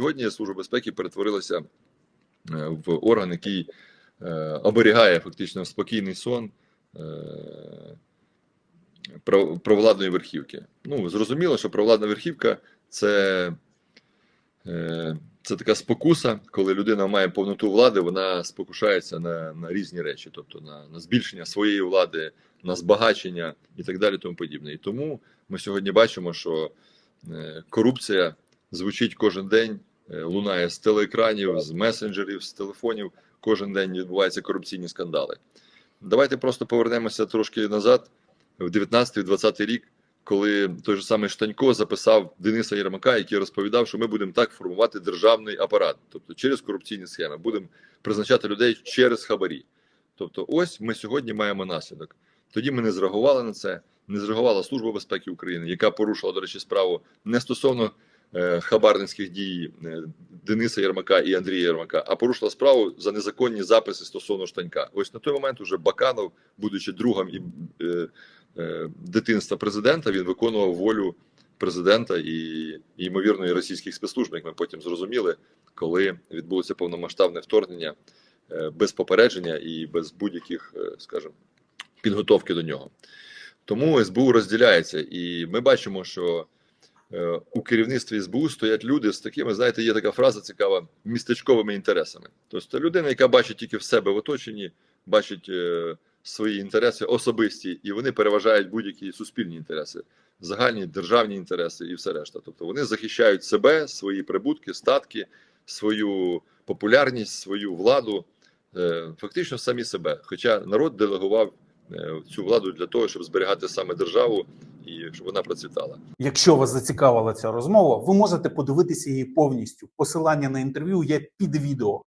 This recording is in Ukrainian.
Сьогодні Служба безпеки перетворилася е, в орган, який е, оберігає фактично спокійний сон е, про- провладної верхівки. Ну, зрозуміло, що провладна верхівка це, це така спокуса, коли людина має повноту влади, вона спокушається на, на різні речі, тобто на, на збільшення своєї влади, на збагачення і так далі, тому подібне. І тому ми сьогодні бачимо, що корупція звучить кожен день, лунає з телеекранів, з месенджерів, з телефонів. Кожен день відбуваються корупційні скандали. Давайте просто повернемося трошки назад, в 19-20 рік, коли той же самий Штанько записав Дениса Єрмака, який розповідав, що ми будемо так формувати державний апарат, тобто через корупційні схеми, будемо призначати людей через хабарі. Тобто, ось ми сьогодні маємо наслідок. Тоді ми не зреагували на це, не зреагувала Служба безпеки України, яка порушила, до речі, справу не стосовно е, хабарницьких дій е, Дениса Єрмака і Андрія Єрмака, а порушила справу за незаконні записи стосовно штанька. Ось на той момент уже Баканов, будучи другом і е, е, дитинства президента, він виконував волю президента і, ймовірно і російських спецслужб, як ми потім зрозуміли, коли відбулося повномасштабне вторгнення е, без попередження і без будь-яких, е, скажімо, підготовки до нього. Тому СБУ розділяється, і ми бачимо, що е, у керівництві СБУ стоять люди з такими, знаєте, є така фраза цікава містечковими інтересами. Тобто людина, яка бачить тільки в себе в оточенні, бачить е, свої інтереси особисті, і вони переважають будь-які суспільні інтереси, загальні державні інтереси і все решта. Тобто вони захищають себе, свої прибутки, статки, свою популярність, свою владу, е, фактично самі себе. Хоча народ делегував е, цю владу для того, щоб зберігати саме державу і щоб вона процвітала. Якщо вас зацікавила ця розмова, ви можете подивитися її повністю. Посилання на інтерв'ю є під відео.